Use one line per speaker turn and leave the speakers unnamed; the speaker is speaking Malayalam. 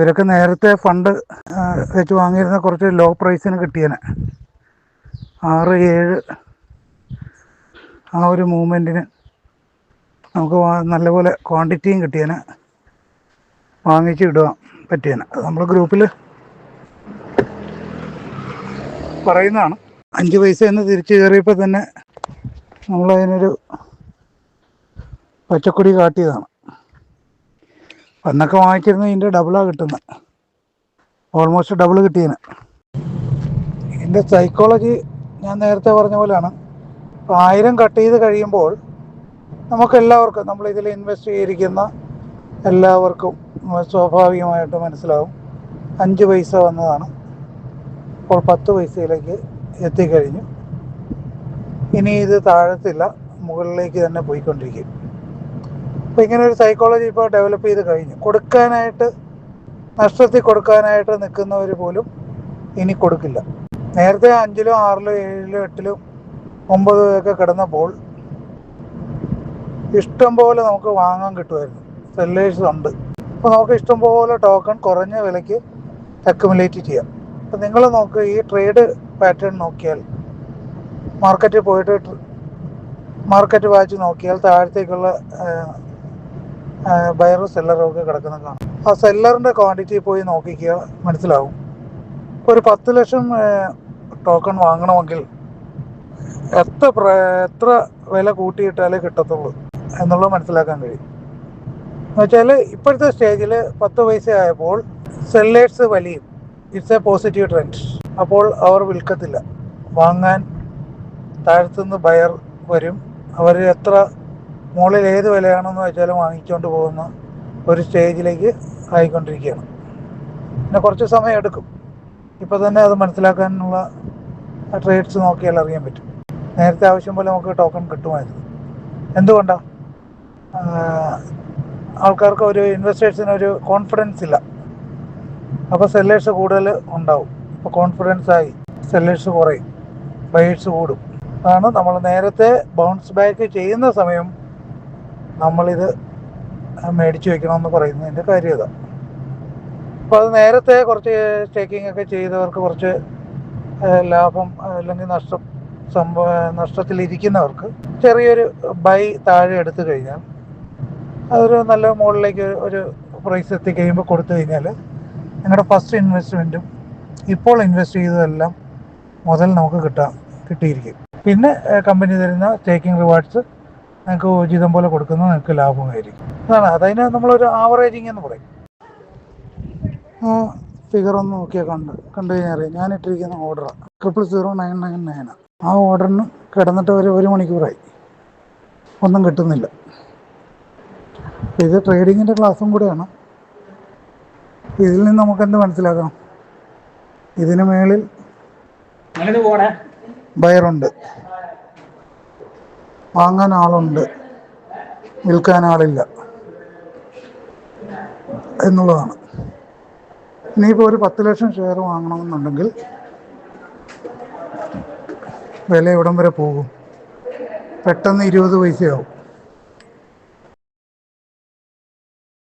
ഇവരൊക്കെ നേരത്തെ ഫണ്ട് വെച്ച് വാങ്ങിയിരുന്ന കുറച്ച് ലോ പ്രൈസിന് കിട്ടിയേനെ. ആറ് ഏഴ് ആ ഒരു മൂവ്മെന്റിന് നമുക്ക് നല്ലപോലെ ക്വാണ്ടിറ്റിയും കിട്ടിയേനെ. വാങ്ങിച്ച് ഇടുക പറ്റിയേനെ അത് നമ്മൾ ഗ്രൂപ്പിൽ പറയുന്നതാണ്. അഞ്ച് പൈസ എന്ന് തിരിച്ചു കയറിയപ്പോൾ തന്നെ നമ്മളതിനൊരു പച്ചക്കൊടി കാട്ടിയതാണ്. അന്നൊക്കെ വാങ്ങിച്ചിരുന്ന ഇതിന്റെ ഡബിളാണ് കിട്ടുന്നത് ഓൾമോസ്റ്റ് ഡബിൾ കിട്ടിയതിന് ഇതിന്റെ സൈക്കോളജി ഞാൻ നേരത്തെ പറഞ്ഞ പോലെയാണ്. ആയിരം കട്ട് ചെയ്ത് കഴിയുമ്പോൾ നമുക്ക് എല്ലാവർക്കും നമ്മൾ ഇതിൽ ഇൻവെസ്റ്റ് ചെയ്തിരിക്കുന്ന എല്ലാവർക്കും സ്വാഭാവികമായിട്ട് മനസ്സിലാവും. അഞ്ച് പൈസ വന്നതാണ്. ഇപ്പോൾ പത്ത് പൈസയിലേക്ക് എത്തിക്കഴിഞ്ഞു. ഇനി ഇത് താഴത്തില്ല മുകളിലേക്ക് തന്നെ പോയിക്കൊണ്ടിരിക്കും. അപ്പോൾ ഇങ്ങനെ ഒരു സൈക്കോളജി ഇപ്പോൾ ഡെവലപ്പ് ചെയ്ത് കഴിഞ്ഞു. കൊടുക്കാനായിട്ട് നഷ്ടത്തിൽ കൊടുക്കാനായിട്ട് നിൽക്കുന്നവർ പോലും ഇനി കൊടുക്കില്ല. നേരത്തെ അഞ്ചിലും ആറിലും ഏഴിലും എട്ടിലും ഒമ്പതും ഒക്കെ കിടന്നപ്പോൾ ഇഷ്ടം പോലെ നമുക്ക് വാങ്ങാൻ കിട്ടുമായിരുന്നു. സെല്ലേഴ്സ് ഉണ്ട്. അപ്പോൾ നമുക്ക് ഇഷ്ടം പോലെ ടോക്കൺ കുറഞ്ഞ വിലയ്ക്ക് അക്യുമുലേറ്റ് ചെയ്യാം. അപ്പം നിങ്ങൾ നോക്ക് ഈ ട്രേഡ് പാറ്റേൺ നോക്കിയാൽ മാർക്കറ്റിൽ പോയിട്ട് മാർക്കറ്റ് വാച്ച് നോക്കിയാൽ താഴത്തേക്കുള്ള ബയറും സെല്ലറൊക്കെ ഒക്കെ കിടക്കുന്നത് ആ സെല്ലറിന്റെ ക്വാണ്ടിറ്റി പോയി നോക്കിക്കുക മനസ്സിലാവും. ഇപ്പോൾ ഒരു പത്ത് ലക്ഷം ടോക്കൺ വാങ്ങണമെങ്കിൽ എത്ര എത്ര വില കൂട്ടിയിട്ടാലേ കിട്ടത്തുള്ളൂ എന്നുള്ളത് മനസ്സിലാക്കാൻ കഴിയും. എന്നുവെച്ചാൽ ഇപ്പോഴത്തെ സ്റ്റേജിൽ പത്ത് പൈസ ആയപ്പോൾ സെല്ലേഴ്സ് വലിയും. ഇറ്റ്സ് എ പോസിറ്റീവ് ട്രെൻഡ് അപ്പോൾ അവർ വിൽക്കത്തില്ല. വാങ്ങാൻ താഴത്തുനിന്ന് ബയർ വരും. അവർ എത്ര മുകളിൽ ഏത് വിലയാണെന്ന് വെച്ചാലും വാങ്ങിച്ചുകൊണ്ട് പോകുന്ന ഒരു സ്റ്റേജിലേക്ക് ആയിക്കൊണ്ടിരിക്കുകയാണ്. പിന്നെ കുറച്ച് സമയം എടുക്കും. ഇപ്പോൾ തന്നെ അത് മനസ്സിലാക്കാനുള്ള ട്രേഡ്സ് നോക്കിയാൽ അറിയാൻ പറ്റും. നേരത്തെ ആവശ്യം പോലെ നമുക്ക് ടോക്കൺ കിട്ടുമായിരുന്നു. എന്തുകൊണ്ടാണ് ആൾക്കാർക്ക് ഒരു ഇൻവെസ്റ്റേഴ്സിന് ഒരു കോൺഫിഡൻസ് ഇല്ല. അപ്പോൾ സെല്ലേഴ്സ് കൂടുതൽ ഉണ്ടാവും. അപ്പോൾ കോൺഫിഡൻസ് ആയി സെല്ലേഴ്സ് കുറയും. ബയേഴ്സ് കൂടും. അതാണ് നമ്മൾ നേരത്തെ ബൗൺസ് ബാക്ക് ചെയ്യുന്ന സമയം നമ്മളിത് മേടിച്ചു വെക്കണമെന്ന് പറയുന്നതിന്റെ കാര്യത അപ്പോൾ അത് നേരത്തെ കുറച്ച് സ്റ്റേക്കിംഗ് ഒക്കെ ചെയ്തവർക്ക് കുറച്ച് ലാഭം അല്ലെങ്കിൽ നഷ്ടം സംഭവ നഷ്ടത്തിലിരിക്കുന്നവർക്ക് ചെറിയൊരു ബൈ താഴെ എടുത്തു കഴിഞ്ഞാൽ അതൊരു നല്ല മുകളിലേക്ക് ഒരു പ്രൈസ് എത്തിക്കഴിയുമ്പോൾ കൊടുത്തു കഴിഞ്ഞാൽ നിങ്ങളുടെ ഫസ്റ്റ് ഇൻവെസ്റ്റ്മെന്റും ഇപ്പോൾ ഇൻവെസ്റ്റ് ചെയ്തതെല്ലാം മുതൽ നമുക്ക് കിട്ടാം കിട്ടിയിരിക്കും. പിന്നെ കമ്പനി തരുന്ന സ്റ്റേക്കിംഗ് റിവാർഡ്സ് നിങ്ങൾക്ക് ഉചിതം പോലെ കൊടുക്കുന്നത് നിങ്ങൾക്ക് ലാഭമായിരിക്കും. അതാണ്. അതതിന് നമ്മളൊരു ആവറേജിങ് എന്ന് പറയും. ഫിഗർ ഒന്ന് നോക്കിയാൽ കണ്ട് കണ്ടു കഴിഞ്ഞാൽ ഞാൻ ഇട്ടിരിക്കുന്ന ഓർഡറാണ് triple zero nine nine nine ആ. ഓർഡറിന് കിടന്നിട്ട് ഒരു ഒരു മണിക്കൂറായി. ഒന്നും കിട്ടുന്നില്ല. ഇത് ട്രേഡിങ്ങിന്റെ ക്ലാസ്സും കൂടെയാണ്. ഇതിൽ നിന്ന് നമുക്ക് എന്ത് മനസ്സിലാക്കാം? ഇതിന് മേളിൽ ബയറുണ്ട് വാങ്ങാൻ ആളുണ്ട്. വിൽക്കാൻ ആളില്ല. എന്നുള്ളതാണ്. ഇനിയിപ്പോൾ ഒരു പത്ത് ലക്ഷം ഷെയർ വാങ്ങണമെന്നുണ്ടെങ്കിൽ വില എവിടം വരെ പോകും? പെട്ടെന്ന് ഇരുപത് പൈസയാവും.